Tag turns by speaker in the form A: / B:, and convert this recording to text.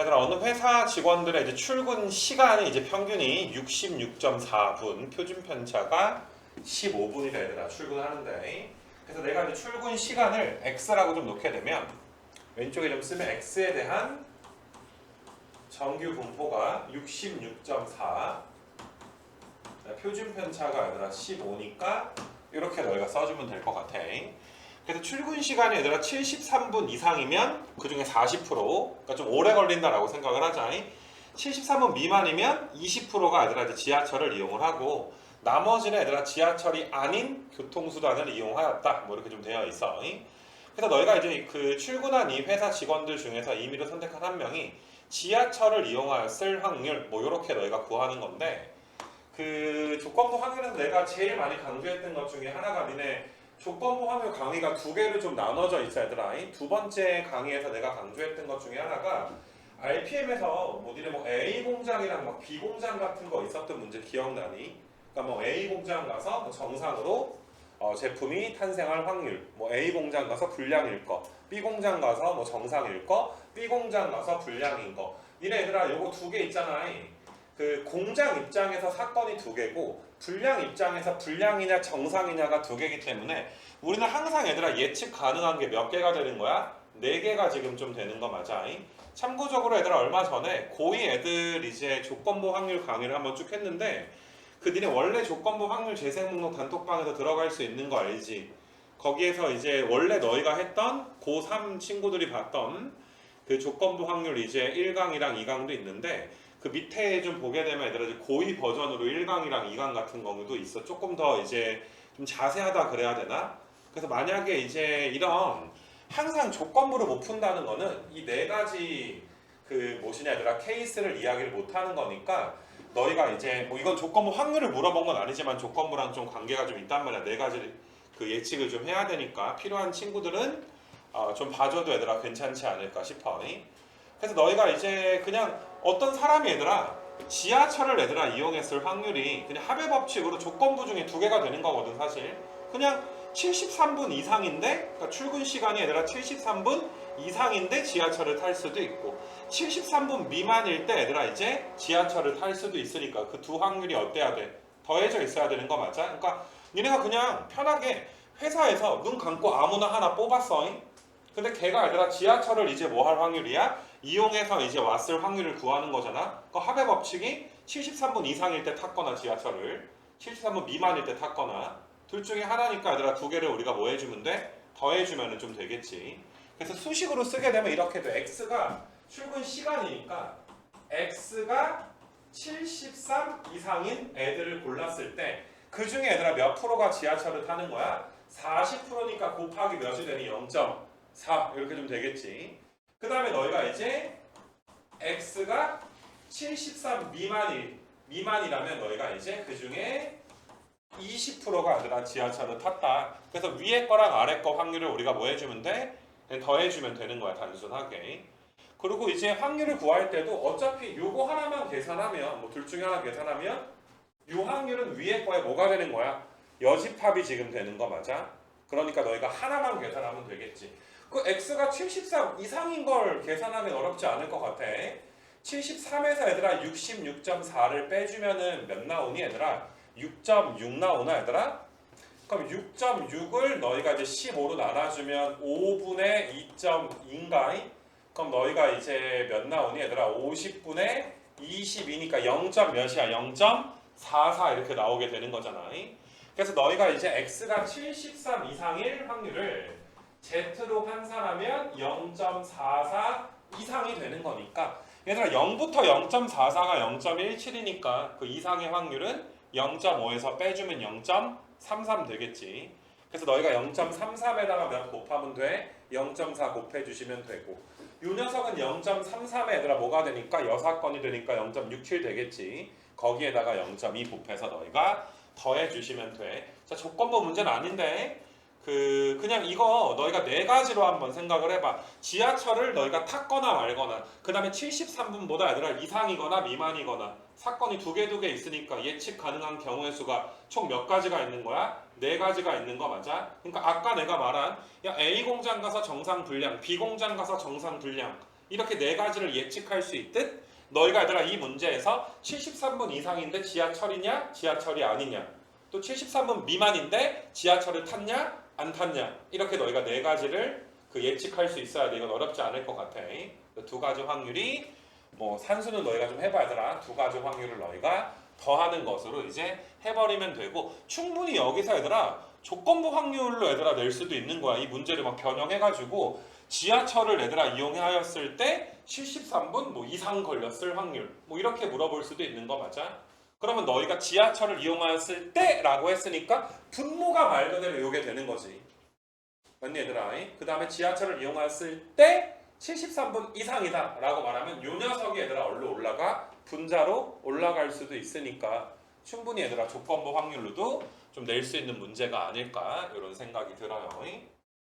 A: 자, 얘들아, 어느 회사 직원들의 이제 출근 시간이 이제 평균이 66.4분, 표준 편차가 15분이다, 얘들아, 출근하는데. 그래서 내가 이제 출근 시간을 x라고 좀 놓게 되면 왼쪽에 좀 쓰면 x에 대한 정규 분포가 66.4 표준 편차가 얘들아 15니까 이렇게 너희가 써주면 될 것 같아. 그래서 출근 시간이 얘들아 73분 이상이면 그 중에 40% 그러니까 좀 오래 걸린다라고 생각을 하자. 73분 미만이면 20%가 얘들아 이제 지하철을 이용을 하고 나머지는 얘들아 지하철이 아닌 교통수단을 이용하였다. 뭐 이렇게 좀 되어 있어. 그래서 너희가 이제 그 출근한 이 회사 직원들 중에서 임의로 선택한 한 명이 지하철을 이용하였을 확률 뭐 이렇게 너희가 구하는 건데 그 조건부 확률에서 내가 제일 많이 강조했던 것 중에 하나가 니네 조건부 확률 강의가 두 개로 좀 나눠져 있어 얘들아 이두 번째 강의에서 내가 강조했던 것 중에 하나가 RPM에서 뭐 니네 뭐 A 공장이랑 막 B 공장 같은 거 있었던 문제 기억나니? 그러니까 뭐 A 공장 가서 뭐 정상으로 어, 제품이 탄생할 확률 뭐 A 공장 가서 불량일 거 B 공장 가서 뭐 정상일 거 B 공장 가서 불량인 거. 니네 얘들아 요거 두 개 있잖아 그 공장 입장에서 사건이 두 개고 불량 입장에서 불량이냐 정상이냐가 두 개이기 때문에 우리는 항상 얘들아 예측 가능한 게 몇 개가 되는 거야? 네 개가 지금 좀 되는 거 맞아? 참고적으로 얘들아 얼마 전에 고2 애들 이제 조건부 확률 강의를 한번 쭉 했는데 그 니네 원래 조건부 확률 재생 목록 단톡방에서 들어갈 수 있는 거 알지? 거기에서 이제 원래 너희가 했던 고3 친구들이 봤던 그 조건부 확률 이제 1강이랑 2강도 있는데 그 밑에 좀 보게 되면 얘들아 이제 고2 버전으로 1강이랑 2강 같은 경우도 있어. 조금 더 이제 좀 자세하다 그래야 되나? 그래서 만약에 이제 이런 항상 조건부를 못 푼다는 거는 이 네 가지 그 무엇이냐 얘들아 케이스를 이야기를 못 하는 거니까 너희가 이제 뭐 이건 조건부 확률을 물어본 건 아니지만 조건부랑 좀 관계가 좀 있단 말이야. 네 가지 그 예측을 좀 해야 되니까 필요한 친구들은 어, 좀 봐줘도 얘들아 괜찮지 않을까 싶어. 그래서 너희가 이제 그냥 어떤 사람이 얘들아 지하철을 얘들아 이용했을 확률이 그냥 합의 법칙으로 조건부 중에 두 개가 되는 거거든 사실. 그냥 73분 이상인데 그러니까 출근 시간이 얘들아 73분 이상인데 지하철을 탈 수도 있고 73분 미만일 때 얘들아 이제 지하철을 탈 수도 있으니까 그 두 확률이 어때야 돼? 더해져 있어야 되는 거 맞아? 그러니까 니네가 그냥 편하게 회사에서 눈 감고 아무나 하나 뽑았어. 잉? 근데 걔가 얘들아 지하철을 이제 뭐 할 확률이야? 이용해서 이제 왔을 확률을 구하는 거잖아. 그 합의 법칙이 73분 이상일 때 탔거나 지하철을 73분 미만일 때 탔거나 둘 중에 하나니까 얘들아 두 개를 우리가 뭐 해주면 돼? 더해주면 좀 되겠지. 그래서 수식으로 쓰게 되면 이렇게 돼. x가 출근 시간이니까 x가 73 이상인 애들을 골랐을 때 그 중에 얘들아 몇 프로가 지하철을 타는 거야? 40%니까 곱하기 몇이 되니? 0.4 이렇게 좀 되겠지. 그 다음에 너희가 이제 x가 73 미만이 미만이라면 너희가 이제 그 중에 20%가 아니라 지하철을 탔다. 그래서 위에 거랑 아래 거 확률을 우리가 뭐 해주면 돼? 그냥 더해주면 되는 거야 단순하게. 그리고 이제 확률을 구할 때도 어차피 요거 하나만 계산하면 뭐 둘 중에 하나 계산하면 요 확률은 위에 거에 뭐가 되는 거야? 여집합이 지금 되는 거 맞아? 그러니까 너희가 하나만 계산하면 되겠지. 그 x가 73 이상인 걸 계산하기 어렵지 않을 것 같아. 73에서 얘들아 66.4를 빼주면은 몇 나오니 얘들아? 6.6 나오나 얘들아? 그럼 6.6을 너희가 이제 15로 나눠주면 5분의 2.2인가? 그럼 너희가 이제 몇 나오니 얘들아? 50분의 22니까 0. 몇이야? 0.44 이렇게 나오게 되는 거잖아. 그래서 너희가 이제 x가 73 이상일 확률을 z로 환산하면 0.44 이상이 되는 거니까 얘들아 0부터 0.44가 0.17이니까 그 이상의 확률은 0.5에서 빼주면 0.33 되겠지. 그래서 너희가 0.33에다가 몇 곱하면 돼? 0.4 곱해주시면 되고 이 녀석은 0.33에 얘들아 뭐가 되니까 여사건이 되니까 0.67 되겠지. 거기에다가 0.2 곱해서 너희가 더해주시면 돼. 자 조건부 문제는 아닌데 그 그냥 이거 너희가 네 가지로 한번 생각을 해봐. 지하철을 너희가 탔거나 말거나 그 다음에 73분보다 얘들아 이상이거나 미만이거나 사건이 두 개 두 개 있으니까 예측 가능한 경우의 수가 총 몇 가지가 있는 거야? 네 가지가 있는 거 맞아? 그러니까 아까 내가 말한 야 A 공장 가서 정상 불량, B 공장 가서 정상 불량 이렇게 네 가지를 예측할 수 있듯 너희가 얘들아 이 문제에서 73분 이상인데 지하철이냐 지하철이 아니냐 또 73분 미만인데 지하철을 탔냐 안 탔냐? 이렇게 너희가 네 가지를 그 예측할 수 있어야 돼. 이건 어렵지 않을 것 같아. 그두 가지 확률이 뭐 산수는 너희가 좀 해봐야 되라 두 가지 확률을 너희가 더하는 것으로 이제 해버리면 되고 충분히 여기서 얘들아 조건부 확률로 얘들아 낼 수도 있는 거야. 이 문제를 막 변형해가지고 지하철을 얘들아 이용하였을 때 73분 뭐 이상 걸렸을 확률. 뭐 이렇게 물어볼 수도 있는 거 맞아? 그러면 너희가 지하철을 이용하였을 때라고 했으니까 분모가 말 그대로 요게 되는 거지 맞니 얘들아? 그 다음에 지하철을 이용하였을 때 73분 이상이다 라고 말하면 요 녀석이 얘들아 얼로 올라가? 분자로 올라갈 수도 있으니까 충분히 얘들아 조건부 확률로도 좀 낼 수 있는 문제가 아닐까 이런 생각이 들어요